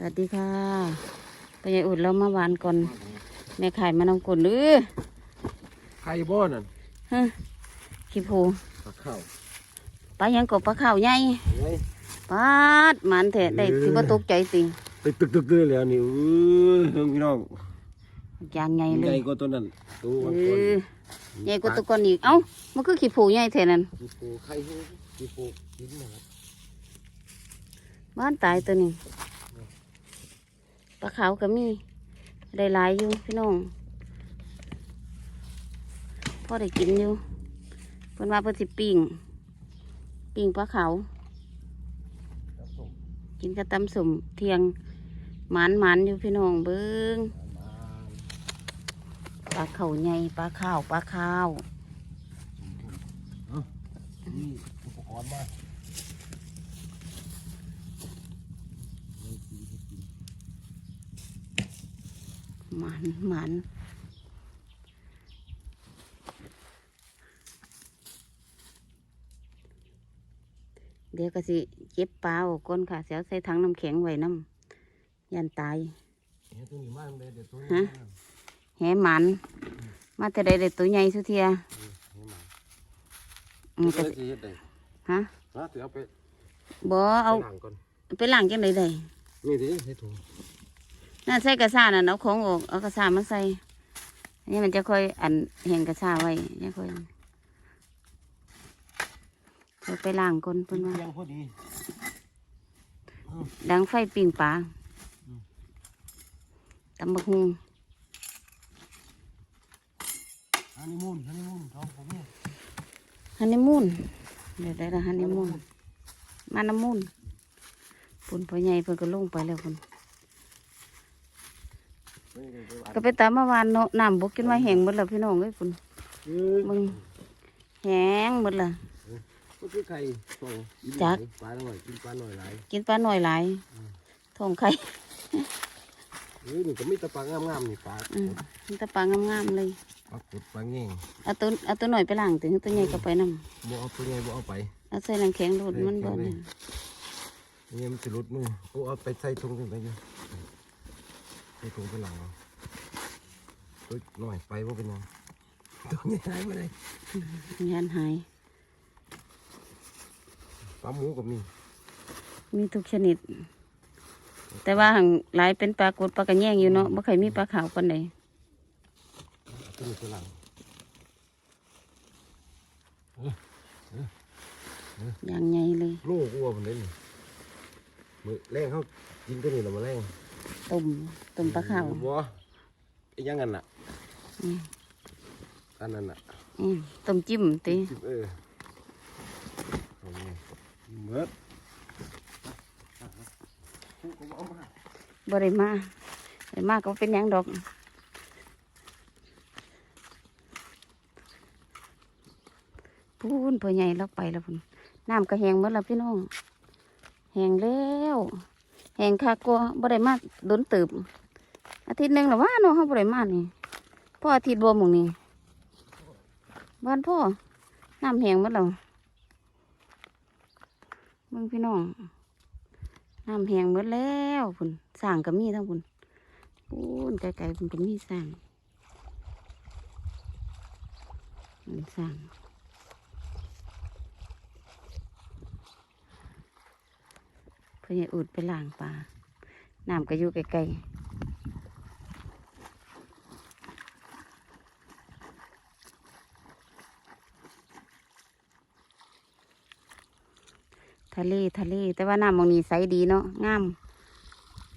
สวัสดีค่ะไปยายอุดเรามาหวานก่อน แม่ขายมานำกลนหรือไข่บ่อนั่นฮะขี้ผูปลาข้าวปลายังกบปลาข้าวใหญ่ไงปาดหมันแท้ได้ที่ว่าตกใจติตึกตึกตึกตึกแล้วนี่เอ้ยพี่น้องยางใหญ่เลใหญ่ยกว่าตัวนั้นตัวเอมันก่อนอใหญ่กว่าตัวก่อนอีกเอ้ามันคือขี้ผูใหญ่แท้นั่นมีปูไข่ให้มีปูกินนะครับบ้านตายตัวนี้ ปลาขาวก็มีได้หลายอยู่พี่น้องพ่อได้กินอยู่เพิ่นว่าเพิ่นสิปิ้งปิ้งปลาขาวกินกระตำสมเทียงหมันหมันๆอยู่พี่น้องเบิ้งปลาเข่าใหญ่ปลาข้าวปลาข้าวนี่อุปกรณ์มา หมันหมันเดี๋ยวก็สิเก็บปลาออกก่อนค่ะเสียวใส่ถังน้ำแข็งไว้น้ำยันตายเฮ้ยตัวนี้มากเลยเดี๋ยวตัวฮะนี้แหหมัน มาแต่ใดได้ตัวใหญ่สุดเทียเฮ้ยมาอืมก็ก็จะเฮ็ดได้ฮะนะถือเอาไปบ่เอาล้างก่อนไปล้างจังไดได้นี่ดิให้ถุง น่าใส่กระซ่าน่ะเอาของออกเอากระซ่ามาใส่อันนี้มันจะค่อยอันแห่งกระซ่าไว้จะค่อยเดี๋ยวไปล้างก่อนเพิ่นว่าเพียงพอดีดังไฟปิ้งปลาอืมตำบักหุ่งฮันนีมูนฮันนีมูนท้องผมเนี่ยฮันนีมูนเดี๋ยวได้ละฮันนีมูนมาน้ำมูนปุ่นพ่อใหญ่เพิ่นก็ลงไปแล้วพุ่น ก็ไปตามเมื่อวานเนาะน้ำบกกินไว้แห้งหมดแล้วพี่น้องเอ้ยพุ่นเอ้ยมึงแห้งหมดละก็คือไข่สองจักปลาหน่อยกินปลาหน่อยหลายกินปลาหน่อยหลายท้องไข่เฮ้ยนี่ก็มีแตะปลางามๆนี่ปลาอืมมีแต่ปลางามๆเลยปลากดปลาเง่งเอาตัวเอาตัวหน่อยไปล้างถึงตัวใหญ่ก็ไปนำบ่เอาตัวใหญ่บ่เอาไปเอาใส่น้ำแข็งโดดมันบ่เนี่ยนี่มันจะหลุดมือโอ้เอาไปใส่ถุงกันไปอยู่ ใส่ถุงไปหลังเอาตัวหน่อยไปว่าเป็นยังตัวใหญ่หายไปเลยยันหายปลาหมูกับมี มีทุกชนิด แต่ว่าหังหลายเป็นปลากดปลากระแยงอยู่เนาะบ่เคยมีปลาขาวปานใดเอาตัวนี้ไปหลังอย่างใหญ่เลยโลกวัวมันเลยนี่มือแรงเขากินตัวนี้เรามาแรงต้ม ต้มปลาขาวบัวไอ้ยังงั้นน่ะอืมอันนั้นน่ะอืมต้มจิ้มติจิบเออเอาไงเมื่อบ่ได้มาได้มาก็เป็นหยังดอกพูนพ่อใหญ่เราไปแล้วพุ่นน้ำก็แห้งหมดแล้วพี่น้องแห้งแล้วแห้งคักกว่าบ่ได้มาโดนตืบอา ทิตย์หนึ่งแล้วว่าเนาะเฮาบ่ได้มานี่พ่ออาทิตย์บ่หมองนี่บ้านพ่อน้ำแหงหมดแล้วมึงพี่น้องน้ำแหงหมดแล้วพุ่นสร้างก็มีทั้งพุ่นพุ่นไกลๆพุ่นก็มีสร้างมันสร้างเพื่ออุดไปล้างปลาน้ำก็อยู่ไกลๆ ทะเลทะเล แต่ว่าน้ำมองนี้ใสดีเนาะงาม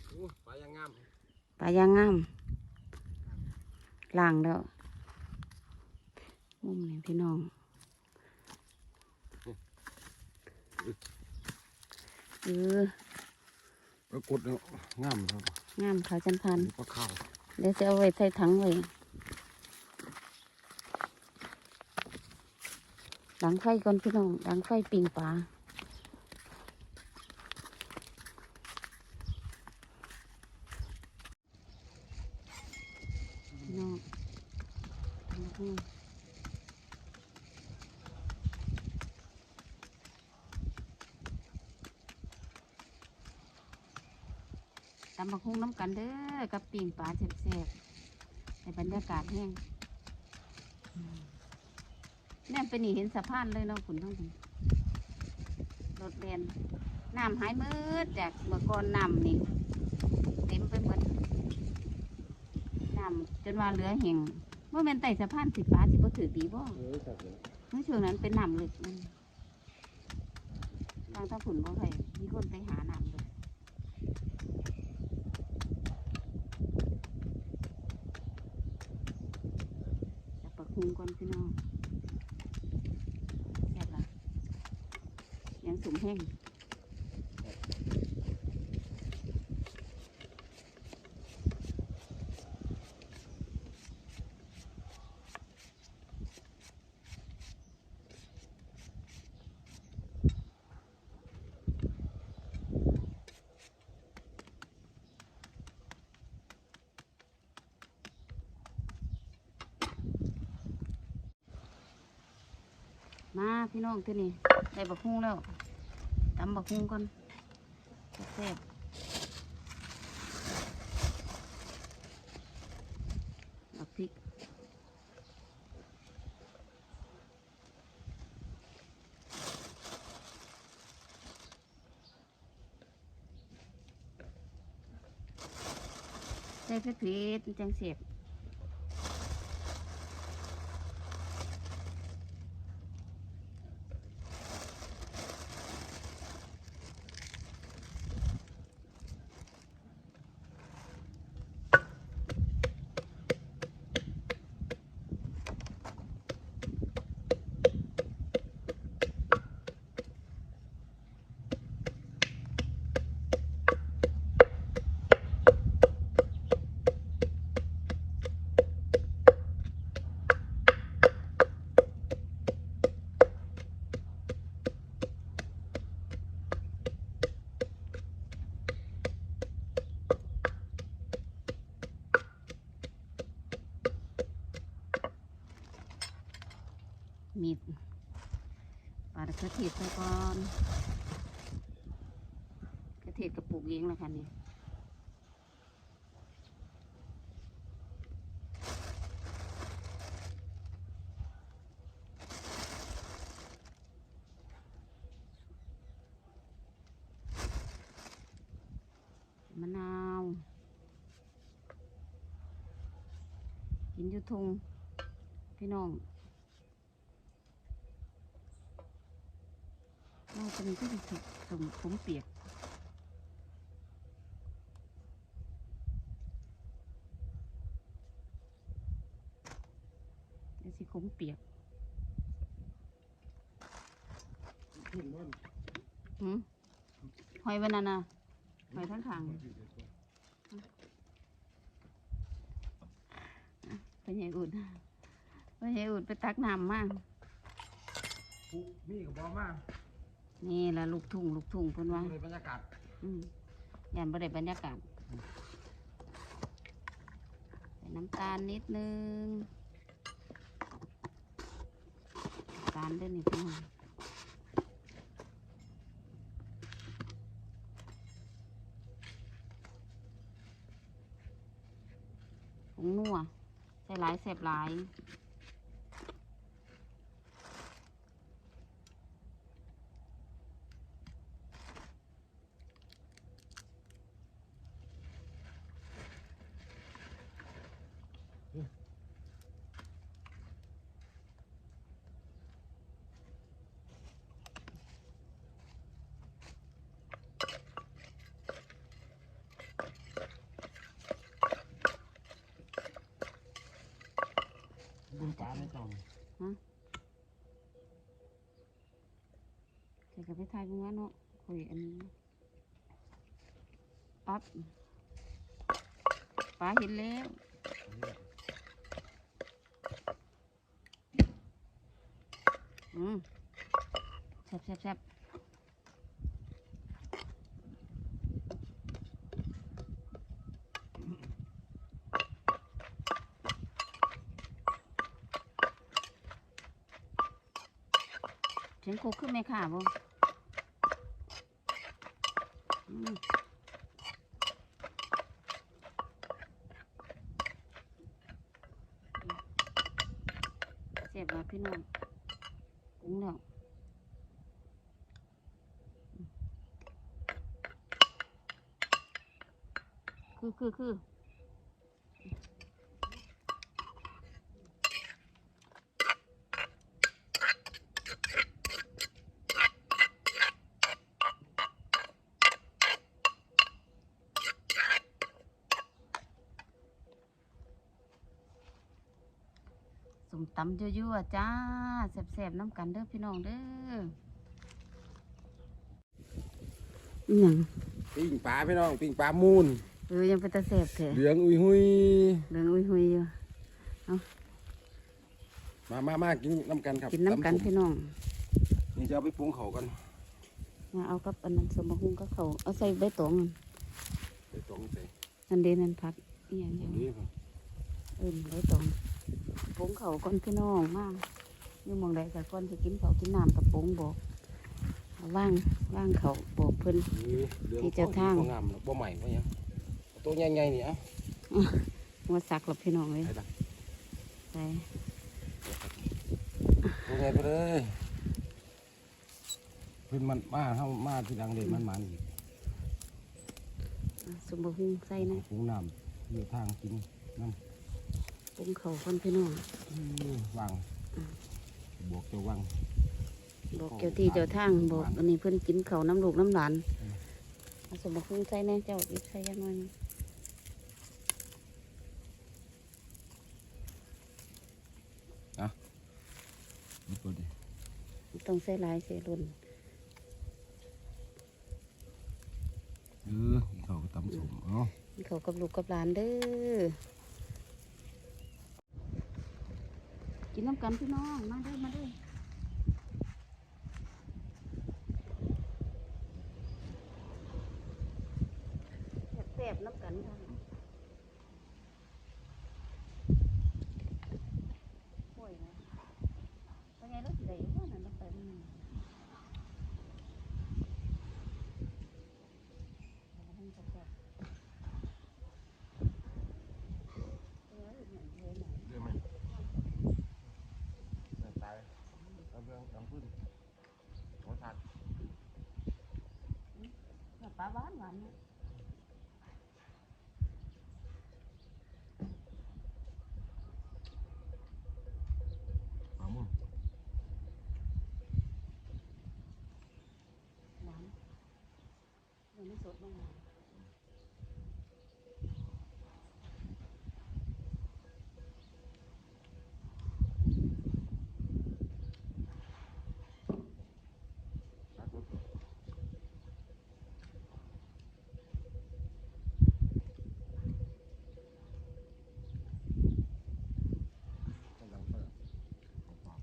โอ้ปลายังงามปลายางงามล่างแล้วมุมนี้พี่น้องเออปรากฏแล้วงามครับงามขาวจันพันปลาข้าวเดี๋ยวจะเอาไว้ใส่ถังไว้ดังไฟก่อนพี่น้องดังไฟปิงปลาพี่น้องอืม ตำบักฮุ้งน้ำกันเด้อกับปิ่งปลาแซ่บๆในบรรยากาศแห้งอืมแน่นไปนี่เห็นสะพานเลยเนาะคุณทั้งคุณรถเรียนน้ำหายมืดจากเมื่อก่อนน้ำนี่เต็มไปหมดน้ำจนว่าเหลือแห่ง เมื่อแม่นไต่สะพานสิปลาสิบ่ถือดีบ่เออจับเลยเมื่อช่วงนั้นเป็นน้ำลึกมันทางถ้าฝุ่นบ่ไปมีคนไปหาน้ำเลยจะปักคุงก่อนพี่น้องแซ่บละยังสุ่มแห้งมา พี่น้องที่นี่ได้บักฮุงแล้วตำบักฮุงก่อนแซ่บๆบักพริกใส่เผ็ดๆจังเสียบ มีดปาด กระเทียมไปก่อนกระเทียมกระปุกเองแล้วค่ะนี่มะนาว กินยุทงพี่น้อง เราจะมีที่สุดสมผมเปียกเดี๋ยวสิขมเปียกขึ้นว่าหืมหอยวันนั้นนะหอยทั้งทางไปใหญ่อุ่นไปใหญ่อุ่นไปตักน้ำมาปุ๊มีกับบอมาก นี่ละลูกทุ่งลูกทุ่งเพิ่นว่าเลยบรรยากาศอืมยันบ่ได้บรรยากาศใส่น้ำตาลนิดนึงน้ำตาลด้วยนี่พี่น้องผงนัวใส่หลายแสบหลาย บุญปลาไม่ต้อง เดี๋ยวกับไปทายกูงั้นเนาะคุยอันนี้ปั๊บป้าเห็นแล้วอืมแซ่บแซ่บแซ่บ คุกขึ้นไหมค่ะบ่เสียบว่าพี่น้องุ้งเล้วคือคือคือ สมตำยั่วๆจ้าแซ่บๆน้ำกันเด้อพี่น้องเด้ออหย่างปิ้งปลาพี่น้องปิ้งปลามูนเออยังเป็นตาแซ่บแท้เหลืองอุ้ยหุยเรื่องอุ้ยหุยอยู่มามามากินน้ำกันครับกินน้ำกันตำส้มพี่น้องนี่จะเอาไปปรุงเขากันมาเอากับอันนั้นสมบัติก็เขาเอาใส่ใบตองไปตรงใส่นั่นเดนั่นพักอีหยังตรยังงนี้ครับเอินใบตอง ปรุงเขาก่อนพี่น้องมากนี่มองใดแต่ก่อนจะกินเขาวกินน้ำกับปรุงบอกเอาว่างว่างเขาบอกเพิ่นนี่เหลืองที่เจ้าทางบ่งามหรอกบ่ใหม่บ่หยังเอาตัวใหญ่ๆนี่เอะมาสักหรอพี่น้องเลยไปละใส่ตัวใหญ่ไปเลยเพิ่นมันมาเฮามาทีหลังเด็มันมันอีกสมบัติใส่นะปรุงน้ำเลือทางกินน้ำปรุ งเขาก่อนพี่น้องอื้อวางบวกเจะวางบอกเจ้าที่เจ้าทางบอกอันนี้เพิ่นกินเขาวน้ำลูกน้ำหลานเอาสมบัติใส่แน่เจ้าอีกใส่ยังไงนี่ตัวดิต้องใส่หลายใส่ล้นเออเขาก็ตำสมเอ้าเขากับลูกกับหลานเด้อ กิ นน้ำกันพี่น้อง มาด้อมาด้เสียบๆน้ำกันค่ะโอ้ยนะเป็นไงรถสิได้บ่นั่นเราไปมันเอาให้มันแซ่บๆเออเหมือนเดิมน่ะ เรื่องไหมตายเอาเรื่องเอาพื้นหัวชัด น้ำปลาหวานหวานเนี่ยปลาหมึกหวานยังไม่สดมาก ปลาสดกำลังเปิดปลา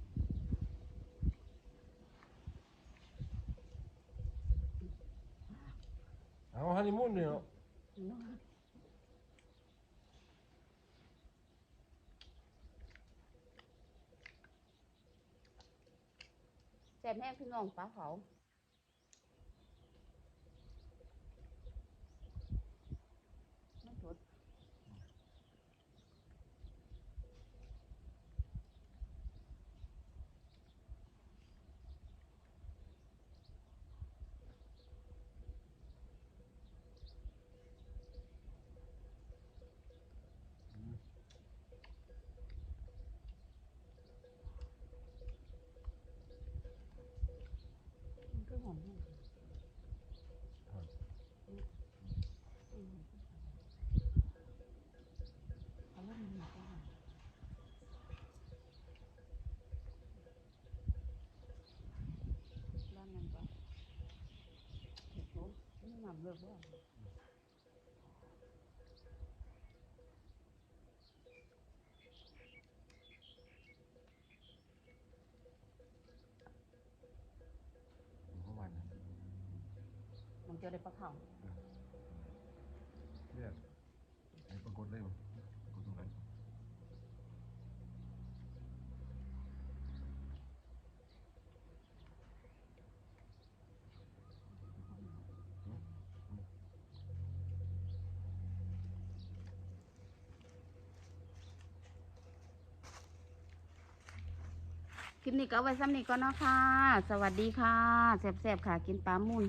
เอาฮันนีมูนเนี่ยแซ่บแห้งพี่น้องปลาเผาไม่สดมันก็หอมอยู่เอาแล้วมันหนักอะร้านนั้นปะเห็ดโน้ไม่หนำ เลยว่าเข้ามาเนี่ยมันจะได้ปลาเผา เรียกไอ้ปรากฏเลยมั้งปรากฏตรงไหน คลิปนี้ก็เอาไว้ซ้ำนี้ก่อนเนาะค่ะ สวัสดีค่ะแซ่บๆค่ะ กินปลามุน